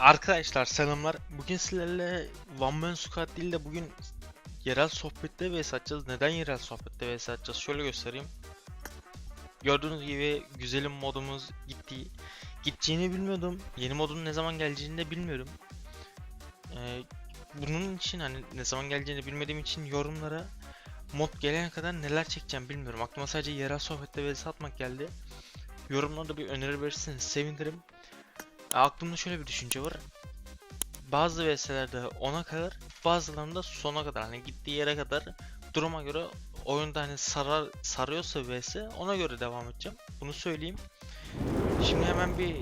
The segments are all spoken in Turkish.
Arkadaşlar selamlar. Bugün sizlerle One Man Squad değil de bugün yerel sohbette vs atacağız. Neden yerel sohbette vs atacağız? Şöyle göstereyim. Gördüğünüz gibi güzelim modumuz gitti. Gideceğini bilmiyordum. Yeni modun ne zaman geleceğini de bilmiyorum. Ee, bunun için hani ne zaman geleceğini bilmediğim için yorumlara mod gelene kadar neler çekeceğim bilmiyorum. Aklıma sadece yerel sohbette vs atmak geldi. Yorumlarda bir öneri verirseniz sevinirim. Aklımda şöyle bir düşünce var. Bazı VS'lerde 10'a kadar, bazılarında sona kadar hani gittiği yere kadar duruma göre oyunda hani sarar sarıyorsa VS ona göre devam edeceğim. Bunu söyleyeyim. Şimdi hemen bir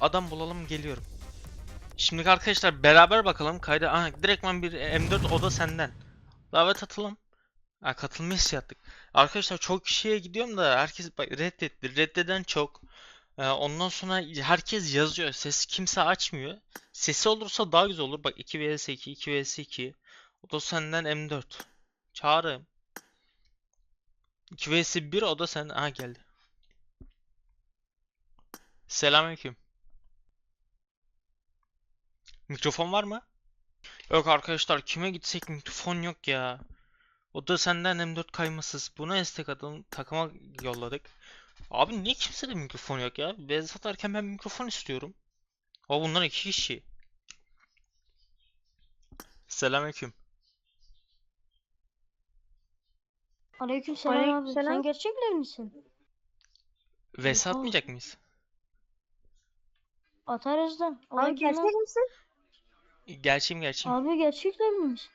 adam bulalım geliyorum. Şimdi arkadaşlar beraber bakalım kayda. Aha direktman bir M4 oda senden. Davet atalım. Ha, katılma hissiyattık. Arkadaşlar çok kişiye gidiyorum da herkes bak reddetti. Reddeden çok. Ee, ondan sonra herkes yazıyor. Ses kimse açmıyor. Sesi olursa daha güzel olur. Bak 2 vs 2, 2 vs 2. O da senden M4. Çağrı. 2 vs 1 o da sen. Ha geldi. Selamünaleyküm. Mikrofon var mı? Yok arkadaşlar kime gitsek mikrofon yok ya. O da senden M4 kaymasız. Buna istek atalım takıma yolladık. Abi niye kimsede mikrofon yok ya? Bez satarken ben mikrofon istiyorum. O bunlar iki kişi. Selamünaleyküm. Aleykümselam abi. Aleykümselam. Sen gerçekler misin? Vs Oha. atmayacak mıyız? Atarız da. Abi Aleyküm gerçek misin? Gerçeğim gerçeğim. Abi gerçekler miymiş?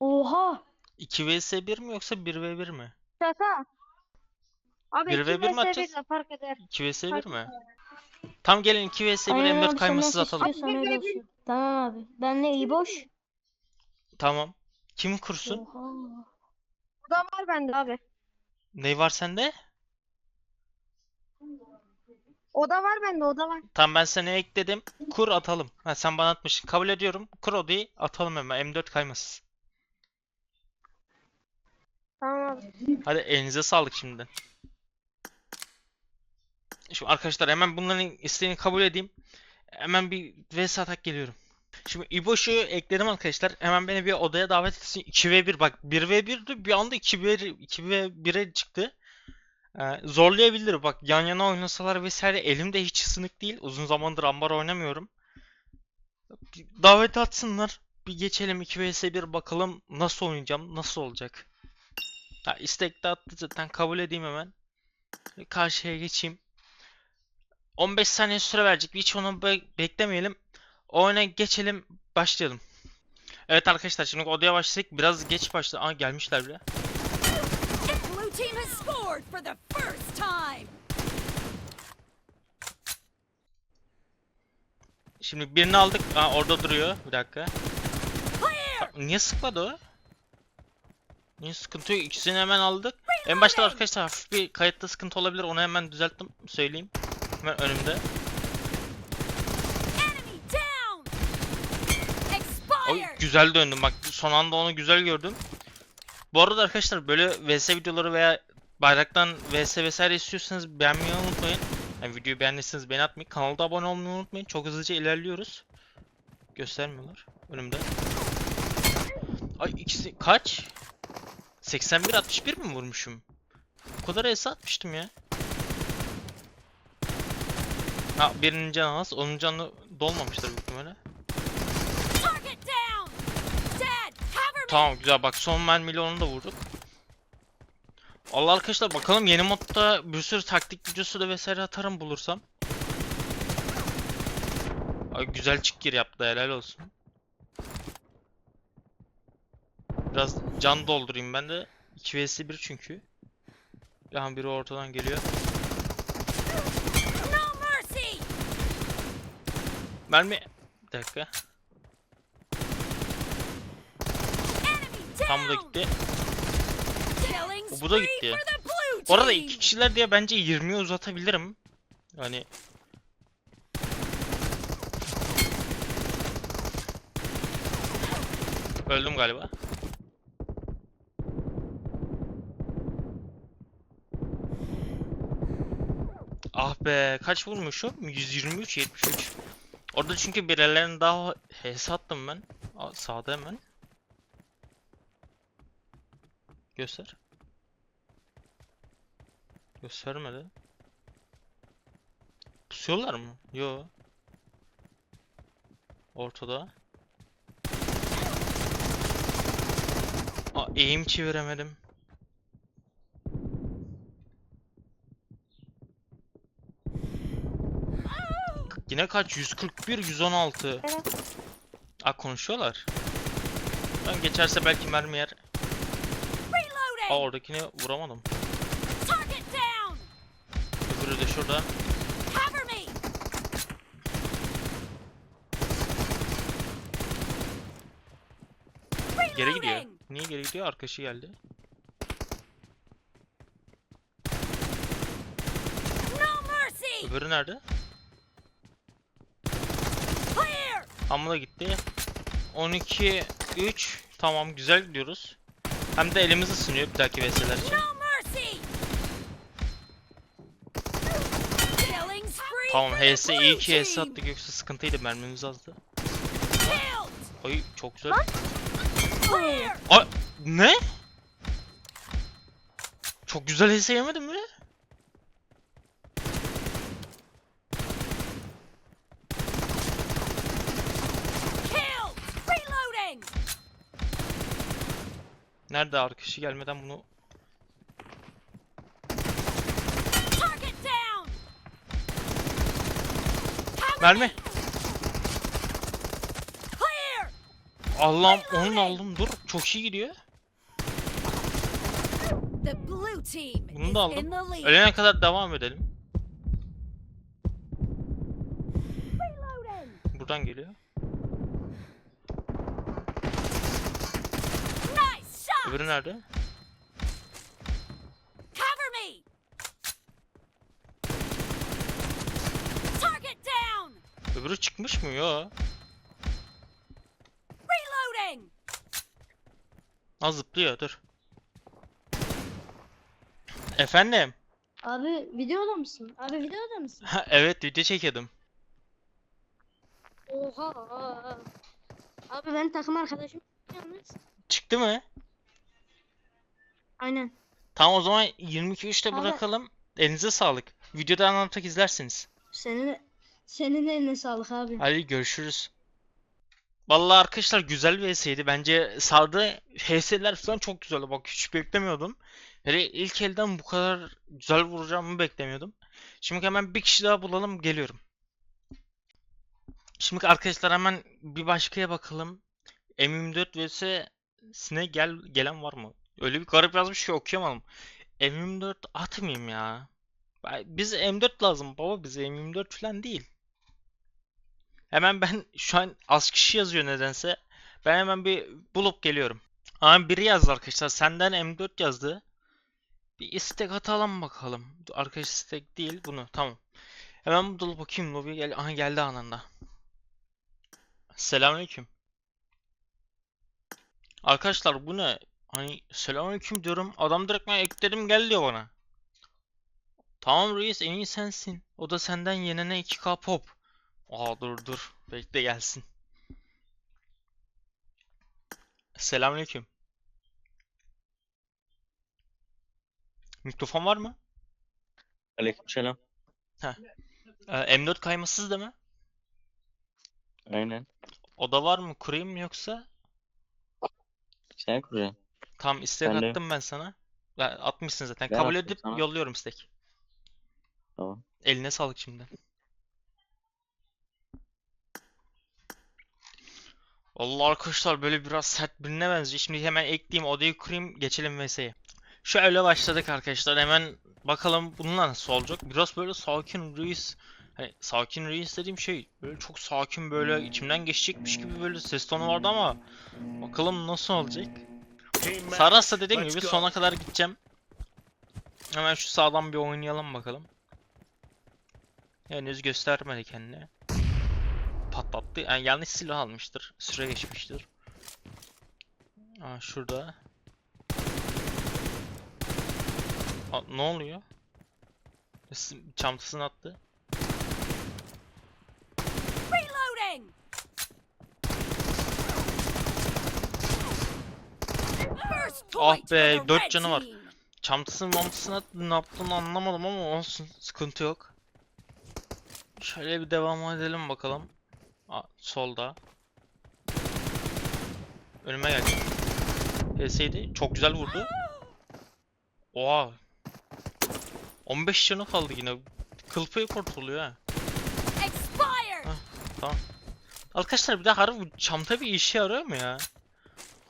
Oha. 2 vs 1 mi yoksa 1 v 1 mi? Şaka. Abi Bir ve iki bir mi vs atacağız? de fark eder. 2 vs 1 Fark mi? Tam gelin 2 vs 1 Aynen M4 abi, sen kaymasız nasıl atalım. istiyorsan öyle olsun. Tamam abi. Ben ne iyi boş. Tamam. Kim kursun? Oha. O da var bende abi. Ne var sende? O da var bende o da var. Tamam ben seni ekledim. Kur atalım. Ha sen bana atmışsın. Kabul ediyorum. Kur odayı atalım hemen. M4 kaymasız. Tamam abi. Hadi elinize sağlık şimdiden. Şimdi arkadaşlar hemen bunların isteğini kabul edeyim. Hemen bir vs atak geliyorum. Şimdi İboş'u ekledim arkadaşlar. Hemen beni bir odaya davet etsin. 2v1 bak 1v1'di bir anda 2v 2v1'e çıktı. Ee, zorlayabilir bak yan yana oynasalar vesaire elimde hiç ısınık değil. Uzun zamandır ambar oynamıyorum. Davet atsınlar. Bir geçelim 2 vs 1 bakalım nasıl oynayacağım, nasıl olacak. Ha, istek de attı zaten kabul edeyim hemen. Karşıya geçeyim. 15 saniye süre verecek. Hiç onu be- beklemeyelim. Oyuna geçelim. Başlayalım. Evet arkadaşlar şimdi odaya başladık. Biraz geç başladı. Aa gelmişler bile. Şimdi birini aldık. Aa orada duruyor. Bir dakika. Niye sıkmadı o? Niye sıkıntı yok? İkisini hemen aldık. En başta arkadaşlar hafif bir kayıtta sıkıntı olabilir. Onu hemen düzelttim. Söyleyeyim. Hemen önümde. Oy güzel döndüm bak son anda onu güzel gördüm. Bu arada arkadaşlar böyle VS videoları veya bayraktan VS vesaire istiyorsanız beğenmeyi unutmayın. Yani videoyu beğendiyseniz beğeni atmayı, kanalda abone olmayı unutmayın. Çok hızlıca ilerliyoruz. Göstermiyorlar önümde. Ay ikisi kaç? 81 61 mi vurmuşum? O kadar ES atmıştım ya. Ha birinin canı az, onun canı dolmamıştır büyük ihtimalle. Tamam güzel bak son mermiyle onu da vurduk. Allah arkadaşlar bakalım yeni modda bir sürü taktik videosu da vesaire atarım bulursam. Ay güzel çık gir yaptı helal olsun. Biraz can doldurayım ben de. 2 vs 1 çünkü. Yani biri ortadan geliyor. Mermi... Bir dakika. Tam bu da gitti. Killing Bu da gitti. team. iki kişiler diye bence 20'ye uzatabilirim. Hani Öldüm galiba. Ah be kaç vurmuşum? 123 73. Orada çünkü birilerinin daha HS attım ben. Sağda hemen. Göster. Göstermedi. Pusuyorlar mı? Yo. Ortada. Aa, eğim çeviremedim. Yine kaç? 141, 116. Evet. Aa konuşuyorlar. Ben geçerse belki mermi yer. Aa oradakini vuramadım. Öbürü de şurada. Geri gidiyor. Niye geri gidiyor? Arkadaşı geldi. No mercy! Öbürü nerede? Amma da gitti. 12 3 Tamam güzel gidiyoruz. Hem de elimiz ısınıyor bir dahaki VS'ler için. Tamam HS iyi ki HS attık yoksa sıkıntıydı mermimiz azdı. Ay çok güzel. Ay ne? Çok güzel HS yemedim mi? Killed! Reloading! Nerede arkadaşı gelmeden bunu Mermi. Allah'ım onu aldım dur çok iyi gidiyor. Bunu da aldım. Ölene kadar devam edelim. Buradan geliyor. Öbürü nerede? Cover me! Target down! Öbürü çıkmış mı? Yo. Reloading! Az zıplıyor dur. Efendim? Abi videoda mısın? Abi videoda mısın? Ha, evet video çekiyordum. Oha. Abi benim takım arkadaşım yalnız. Çıktı mı? Aynen. Tamam o zaman 22.3'te Abi- bırakalım. Elinize sağlık. Videoda anlatmak izlersiniz. Senin senin eline sağlık abi. Hadi görüşürüz. Vallahi arkadaşlar güzel bir VS'ydi. Bence sardı. HS'ler falan çok güzeldi. Bak hiç beklemiyordum. Hele ilk elden bu kadar güzel vuracağımı beklemiyordum. Şimdi hemen bir kişi daha bulalım. Geliyorum. Şimdi arkadaşlar hemen bir başkaya bakalım. M24 vs sine gel gelen var mı? Öyle bir garip yazmış ki okuyamadım. M24 atmayayım ya. Bize M4 lazım baba bize M24 falan değil. Hemen ben şu an az kişi yazıyor nedense. Ben hemen bir bulup geliyorum. Ama biri yazdı arkadaşlar. Senden M4 yazdı. Bir istek atalım bakalım. Arkadaş istek değil bunu. Tamam. Hemen bulup bakayım lobiye gel. Aha geldi anında. Selamünaleyküm. Arkadaşlar bu ne? Hani selamünaleyküm diyorum. Adam direkt ben ekledim gel diyor bana. Tamam reis en iyi sensin. O da senden yenene 2K pop. Aa dur dur. Bekle gelsin. Selamünaleyküm. Mikrofon var mı? Aleykümselam. Ee, M4 kaymasız değil mi? Aynen. Oda var mı? Kurayım mı yoksa? Sen kuracaksın. Tam istek Ben de. attım ben sana. Ya, atmışsın zaten. Ben Kabul attım edip sana. yolluyorum istek. Tamam. Eline sağlık şimdi. Vallahi arkadaşlar böyle biraz sert birine benziyor. Şimdi hemen ekleyeyim, odayı kurayım, geçelim vs'ye. Şöyle başladık arkadaşlar. Hemen bakalım bununla nasıl olacak. Biraz böyle sakin reis. Hani sakin reis dediğim şey böyle çok sakin böyle içimden geçecekmiş gibi böyle ses tonu vardı ama bakalım nasıl olacak. Sararsa dediğim gibi sona kadar gideceğim. Hemen şu sağdan bir oynayalım bakalım. Henüz göstermedi kendini. Patlattı. Yani yanlış silah almıştır. Süre geçmiştir. Aa şurada. Aa, ne oluyor? Çantasını attı. For be, the dört red canı var. Çantasını mamtasını ne yaptığını anlamadım ama olsun. Sıkıntı yok. Şöyle bir devam edelim bakalım. Aa, solda. Önüme geldi. PS'ydi. Çok güzel vurdu. Oha. 15 canı kaldı yine. Kıl payı kurtuluyor ha. Expired. Arkadaşlar bir de harbi çanta bir işe yarıyor mu ya?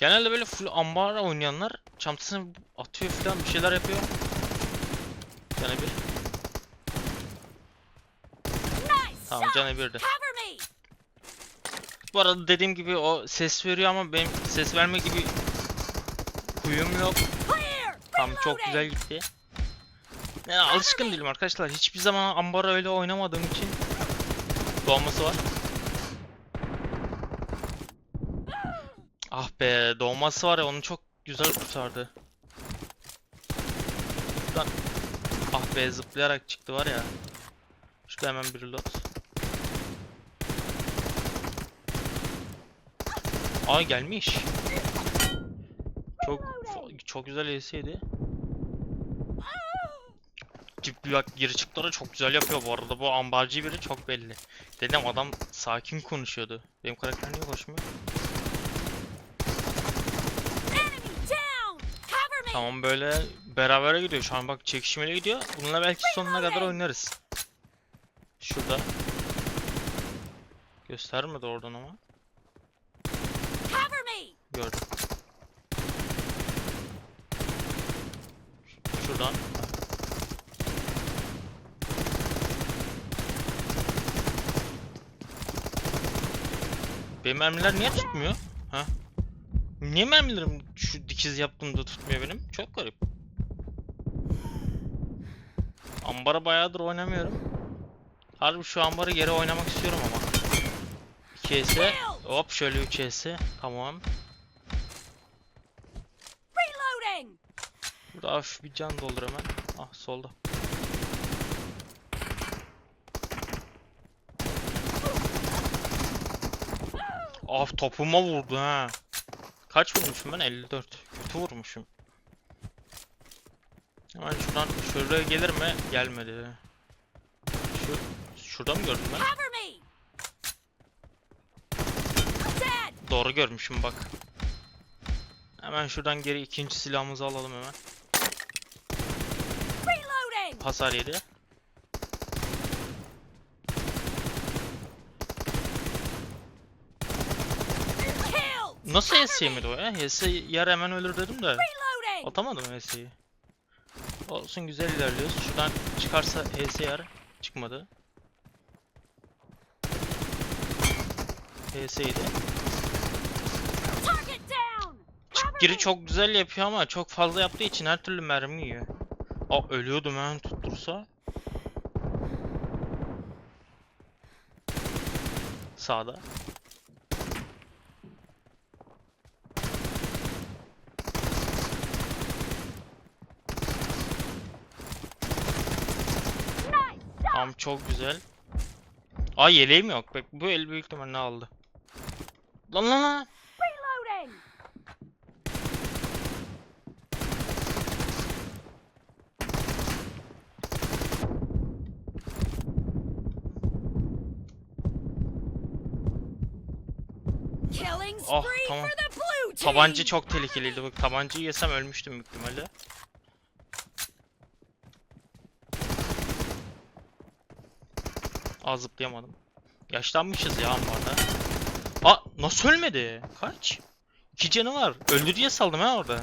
Genelde böyle full ambar oynayanlar çantasını atıyor falan bir şeyler yapıyor. Canı bir. Tamam canı birdi. Bu arada dediğim gibi o ses veriyor ama benim ses verme gibi huyum yok. Tamam çok güzel gitti. Yani alışkın değilim arkadaşlar. Hiçbir zaman Ambar'a öyle oynamadığım için doğması var. Ah be doğması var ya onu çok güzel kurtardı. Şuradan ah be zıplayarak çıktı var ya. Şurada hemen bir reload. Aa gelmiş. Çok çok güzel ES'ydi. Cip bak geri çıktıları çok güzel yapıyor bu arada. Bu ambarcı biri çok belli. Dedim adam sakin konuşuyordu. Benim karakter niye koşmuyor? Tamam böyle berabere gidiyor. Şu an bak çekişmeli gidiyor. Bununla belki sonuna kadar oynarız. Şurada. Göstermedi oradan ama. Gördüm. Şuradan. Benim mermiler niye tutmuyor? Ha? Niye mermilerim şu dikiz yaptığımda tutmuyor benim? Çok garip. Ambara bayağıdır oynamıyorum. Harbi şu ambarı geri oynamak istiyorum ama. 2 S. Hop şöyle 3 S. Tamam. Burada hafif bir can doldur hemen. Ah solda. Af topuma vurdu ha. Kaç vurmuşum ben? 54. Kötü vurmuşum. Hemen şuradan şuraya gelir mi? Gelmedi. Şu şurada mı gördüm ben? Doğru görmüşüm bak. Hemen şuradan geri ikinci silahımızı alalım hemen. Hasar yedi. Nasıl HS yemedi o ya? HS yer hemen ölür dedim de. Atamadım HS'yi. Olsun güzel ilerliyoruz. Şuradan çıkarsa HS yer. Çıkmadı. HS'ydi. Giri çok güzel yapıyor ama çok fazla yaptığı için her türlü mermi yiyor. Aa ölüyordum hemen tuttursa. Sağda. Tamam çok güzel. Aa yeleğim yok. Bak bu el büyük ihtimalle aldı. Lan lan lan. Oh, tamam. Tabanca çok tehlikeliydi. Bak tabancayı yesem ölmüştüm büyük ihtimalle. Aa zıplayamadım. Yaşlanmışız ya ambarda. Aa nasıl ölmedi? Kaç? İki canı var. Öldü diye saldım ha orada.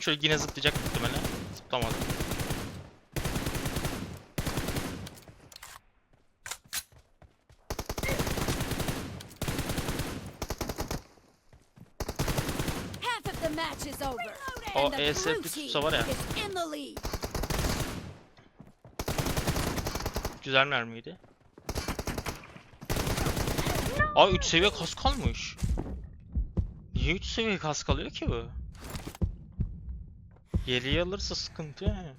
Şöyle yine zıplayacak muhtemelen. Zıplamadı. O ESF team tutsa var ya. Güzel mermiydi. Aa 3 seviye kas kalmış. Niye 3 seviye kas kalıyor ki bu? Geriye alırsa sıkıntı yani.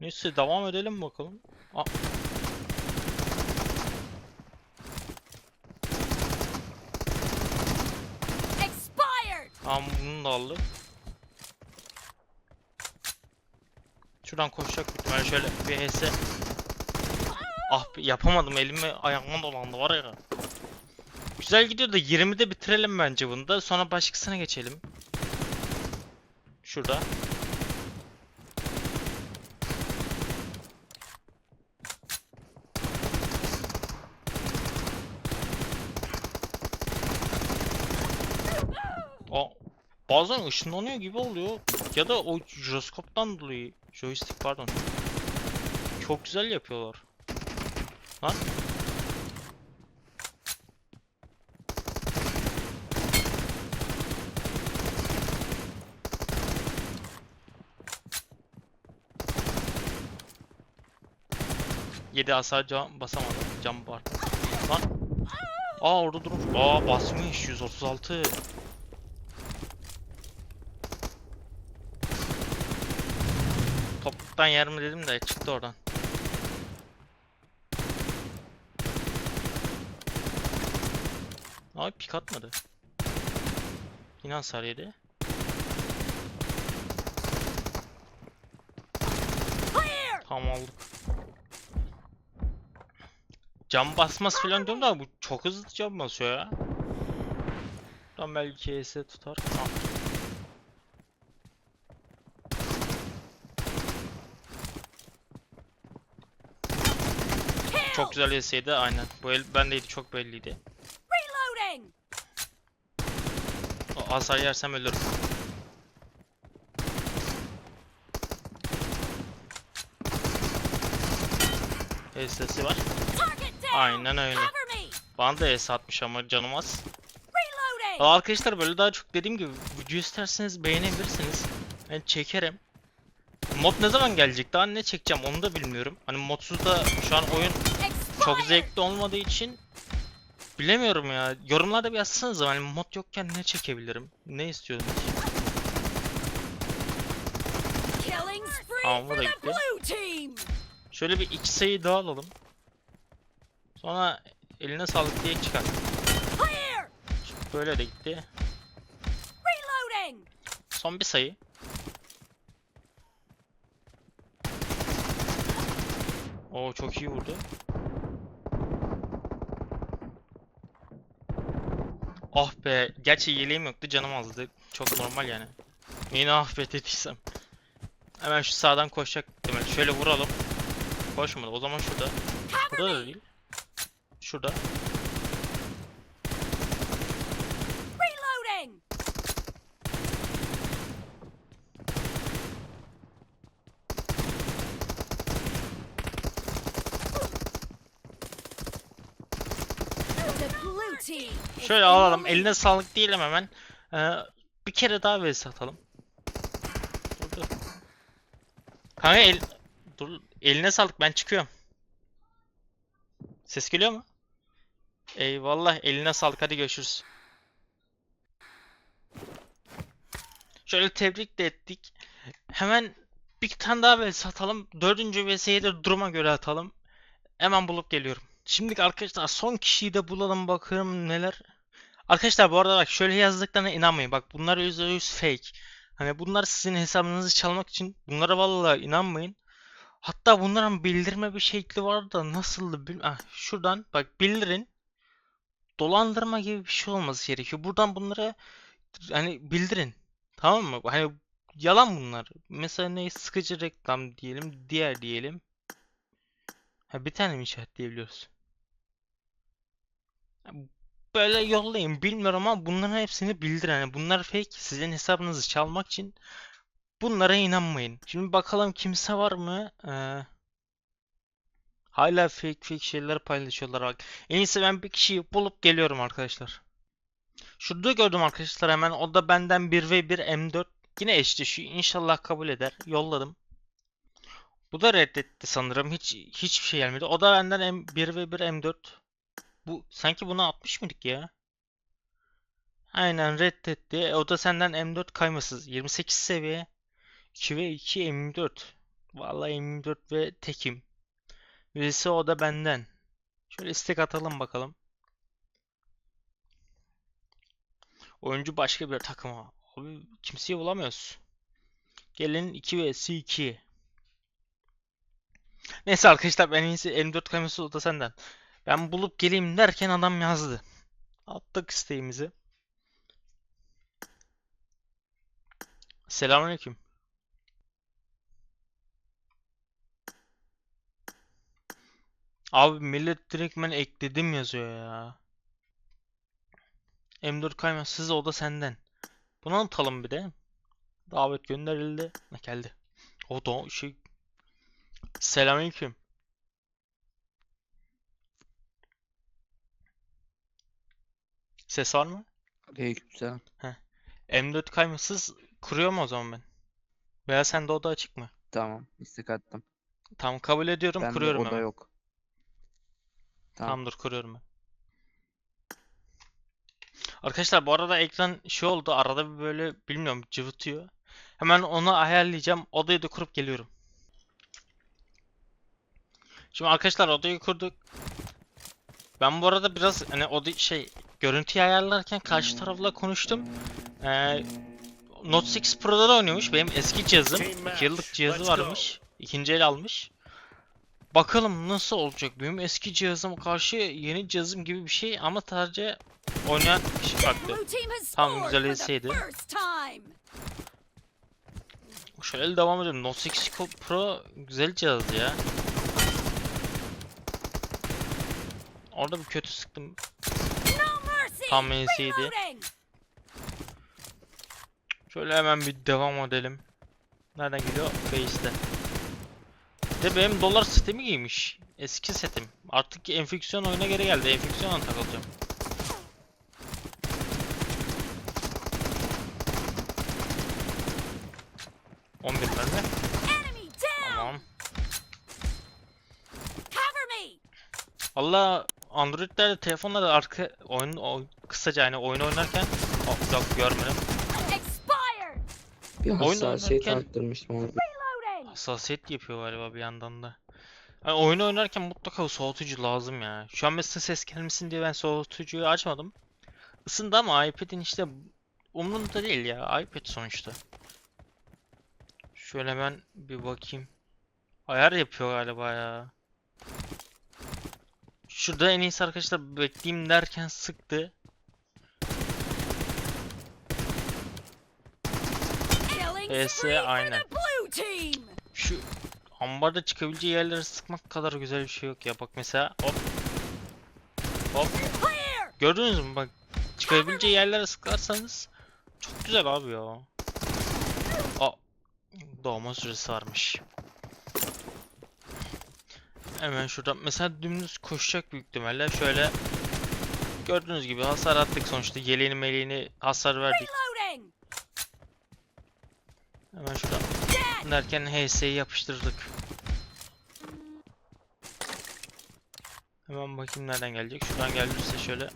Neyse devam edelim bakalım. Aa. Expired. Tamam bunu da aldık. Şuradan koşacak büyük ihtimalle şöyle bir HS. Ah yapamadım elime ayağıma dolandı var ya. Güzel gidiyor da 20'de bitirelim bence bunu da sonra başkasına geçelim. Şurada. O bazen ışınlanıyor gibi oluyor ya da o jiroskoptan dolayı joystick pardon. Çok güzel yapıyorlar. Lan. Yedi hasar cam basamadı. Cam var. Lan. Aa orada durmuş. Aa basmış 136. Topuktan yer mi dedim de çıktı oradan. Abi pik atmadı. Yine hasar yedi. Tamam aldık. Cam basması falan diyorum da bu çok hızlı cam basıyor ya. Tam belki HS tutar. Tamam. Çok güzel yeseydi aynen. Bu el bendeydi çok belliydi. O hasar yersem ölürüm. HS'si var. Target down! Aynen öyle. Bana da HS atmış ama canım az. Arkadaşlar böyle daha çok dediğim gibi video isterseniz beğenebilirsiniz. Ben çekerim. Mod ne zaman gelecek? Daha ne çekeceğim onu da bilmiyorum. Hani modsuz da şu an oyun çok zevkli olmadığı için bilemiyorum ya. Yorumlarda bir yazsanız hani mod yokken ne çekebilirim? Ne istiyorsunuz? For da gitti. Şöyle bir iki sayı daha alalım. Sonra eline sağlık diye çıkar. Böyle de gitti. Son bir sayı. Oo çok iyi vurdu. Ah be. Gerçi yeleğim yoktu canım azdı. Çok normal yani. Yine ah be dediysem. Hemen şu sağdan koşacak demek. Şöyle vuralım. Koşmadı. O zaman şurada. Burada da değil. Şurada. Şöyle alalım. Eline sağlık diyelim hemen. Ee, bir kere daha vs atalım. Dur dur. Kanka el... Dur. Eline sağlık ben çıkıyorum. Ses geliyor mu? Eyvallah eline sağlık hadi görüşürüz. Şöyle tebrik de ettik. Hemen bir tane daha vs atalım. Dördüncü vs'yi de duruma göre atalım. Hemen bulup geliyorum. Şimdi arkadaşlar son kişiyi de bulalım bakalım neler. Arkadaşlar bu arada bak şöyle yazdıklarına inanmayın. Bak bunlar %100 fake. Hani bunlar sizin hesabınızı çalmak için bunlara vallahi inanmayın. Hatta bunların bildirme bir şekli var da nasıldı bil ah, şuradan bak bildirin. Dolandırma gibi bir şey olması gerekiyor. Buradan bunlara hani bildirin. Tamam mı? Hani yalan bunlar. Mesela ne sıkıcı reklam diyelim, diğer diyelim. Ha bir tane mi işaretleyebiliyoruz? Böyle yollayın bilmiyorum ama bunların hepsini bildir. Yani bunlar fake. Sizin hesabınızı çalmak için bunlara inanmayın. Şimdi bakalım kimse var mı? Ee, hala fake fake şeyler paylaşıyorlar bak. En iyisi ben bir kişiyi bulup geliyorum arkadaşlar. Şurada gördüm arkadaşlar hemen. O da benden 1 ve 1 M4. Yine eşleşiyor. İnşallah kabul eder. Yolladım. Bu da reddetti sanırım. Hiç hiçbir şey gelmedi. O da benden M1 ve 1 M4. Bu sanki buna 60 mıydık ya? Aynen reddetti. E, o da senden M4 kaymasız. 28 seviye. 2 ve 2 M24. Vallahi M24 ve tekim. Birisi o da benden. Şöyle istek atalım bakalım. Oyuncu başka bir takıma. Abi kimseyi bulamıyoruz. Gelin 2 vs 2. Neyse arkadaşlar ben en iyisi M4 kamerası o da senden. Ben bulup geleyim derken adam yazdı. Attık isteğimizi. Selamünaleyküm. Abi millet direkt ben ekledim yazıyor ya. M4 kaymasız o da senden. Bunu atalım bir de. Davet gönderildi. Ne geldi? O da şey. Selamünaleyküm. Ses var mı? Aleykümselam. M4 kaymasız kuruyor mu o zaman ben? Veya sende oda açık mı? Tamam. istek attım. Tamam kabul ediyorum Bende kuruyorum oda hemen. yok. Tamam. Tamamdır kuruyorum ben. Arkadaşlar bu arada ekran şey oldu arada bir böyle bilmiyorum cıvıtıyor. Hemen onu ayarlayacağım. Odayı da kurup geliyorum. Şimdi arkadaşlar odayı kurduk. Ben bu arada biraz hani oda şey görüntüyü ayarlarken karşı tarafla konuştum. Ee, Note 6 Pro'da da oynuyormuş. Benim eski cihazım. 2 yıllık cihazı varmış. İkinci el almış. Bakalım nasıl olacak benim eski cihazıma karşı yeni cihazım gibi bir şey ama sadece oynayan kişi farklı. Scored güzel etseydi. Şöyle devam edelim. Note 6 Pro güzel cihaz ya. Orada bir kötü sıktım. Tam enseydi. Şöyle hemen bir devam edelim. Nereden geliyor? Base'de. De benim dolar setimi giymiş. Eski setim. Artık enfeksiyon oyuna geri geldi. Enfeksiyona takılacağım. On bir mermi. Tamam. Valla Android'lerde telefonlarda arka oyun o, kısaca yani oyun oynarken oh, yok görmedim. Expired. Bir Oyun hassasiyet oynarken- arttırmıştım onu. Reloading. Hassasiyet yapıyor galiba bir yandan da. Yani oyun oynarken mutlaka soğutucu lazım ya. Şu an mesela ses gelmesin diye ben soğutucuyu açmadım. Isındı ama iPad'in işte umurumda değil ya. iPad sonuçta. Şöyle ben bir bakayım. Ayar yapıyor galiba ya. Şurada en iyisi arkadaşlar bekleyeyim derken sıktı. Spree for aynen. Şu ambarda çıkabileceği yerlere sıkmak kadar güzel bir şey yok ya. Bak mesela hop. Hop. Gördünüz mü bak çıkabileceği yerlere sıkarsanız çok güzel abi ya. Aa, doğma süresi varmış. Hemen şuradan mesela dümdüz koşacak büyük ihtimalle şöyle gördüğünüz gibi hasar attık sonuçta yeleğini meleğini hasar verdik. Hemen şuradan derken HS'yi yapıştırdık. Hemen bakayım nereden gelecek. Şuradan gelirse şöyle.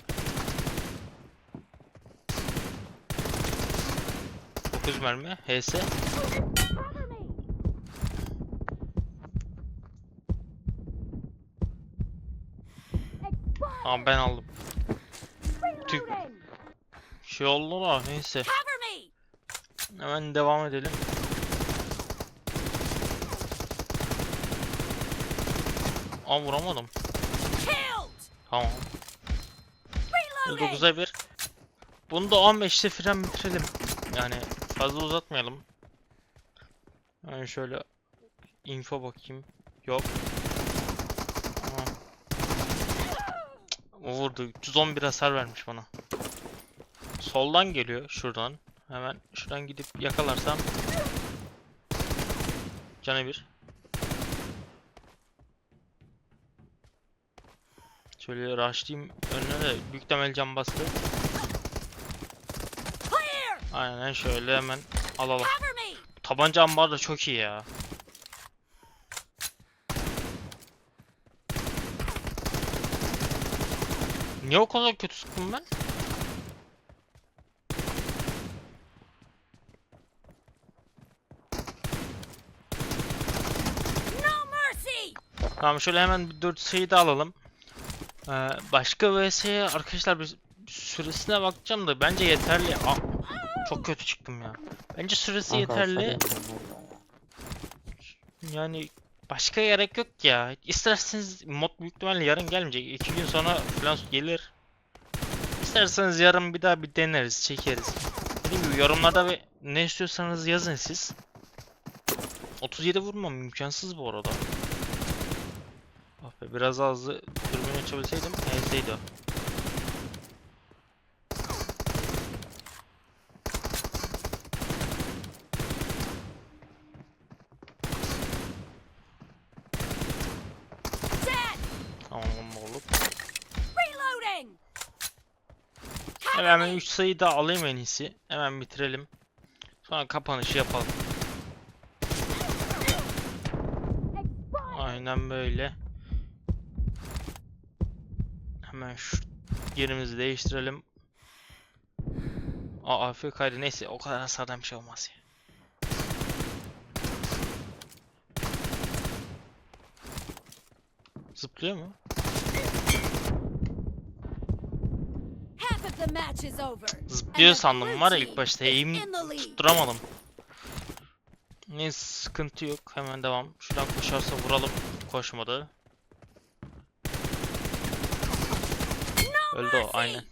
9 mermi. HS. Ama ben aldım. Tüh. Şey oldu da neyse. Hemen devam edelim. Aa vuramadım. Tamam. Reloading. 9'a 1. Bunu da 15'te fren bitirelim. Yani fazla uzatmayalım. Yani şöyle info bakayım. Yok. O vurdu. 311 hasar vermiş bana. Soldan geliyor şuradan. Hemen şuradan gidip yakalarsam. Canı bir. Şöyle rushlayayım önüne de büyük temel cam bastı. Aynen şöyle hemen alalım. Tabanca ambar da çok iyi ya. Niye o kadar kötü sıktım ben? No mercy. Tamam şöyle hemen bir 4 sayı da alalım. Ee, başka vs'ye arkadaşlar bir süresine bakacağım da bence yeterli. Aa, Çok kötü çıktım ya. Bence süresi Kanka yeterli. Yani başka gerek yok ya. İsterseniz mod büyük ihtimalle yarın gelmeyecek. İki gün sonra falan gelir. İsterseniz yarın bir daha bir deneriz, çekeriz. Dediğim gibi yorumlarda bir ne istiyorsanız yazın siz. 37 vurmam imkansız bu arada. Ah be biraz hızlı dürbün açabilseydim neyse o. Dead! Tamam oğlum. Reloading! Hemen 3 sayı daha alayım en iyisi. Hemen bitirelim. Sonra kapanışı yapalım. Aynen böyle. Hemen şu yerimizi değiştirelim. Aa AFK'ydı neyse o kadar hasardan bir şey olmaz ya. Zıplıyor mu? Zıplıyor sandım var ya ilk başta eğim tutturamadım. Neyse sıkıntı yok hemen devam. Şuradan koşarsa vuralım. Koşmadı. Öldü o aynen.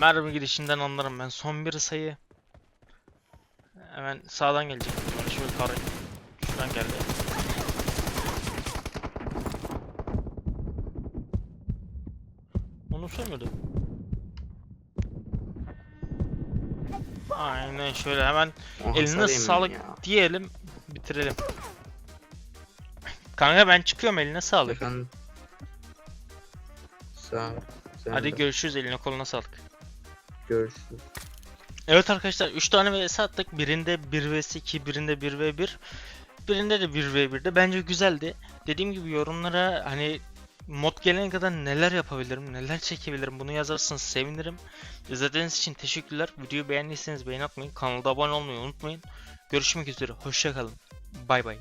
Mermi gidişinden anlarım ben. Son bir sayı. Hemen sağdan gelecek. Şöyle karayım. Şuradan geldi. Onu sormadı. Aynen şöyle hemen Oha, eline sağlık ya. diyelim bitirelim. Kanka ben çıkıyorum eline sağlık. Efendim. Sağ. Sen Hadi de. görüşürüz eline koluna sağlık. Görüşürüz. Evet arkadaşlar 3 tane vs attık. Birinde 1 vs 2, birinde 1 v 1. Birinde de 1 v 1'de. Bence güzeldi. Dediğim gibi yorumlara hani mod gelene kadar neler yapabilirim, neler çekebilirim bunu yazarsanız sevinirim. İzlediğiniz için teşekkürler. Videoyu beğendiyseniz beğen atmayın. Kanala abone olmayı unutmayın. Görüşmek üzere. Hoşçakalın. Bay bay.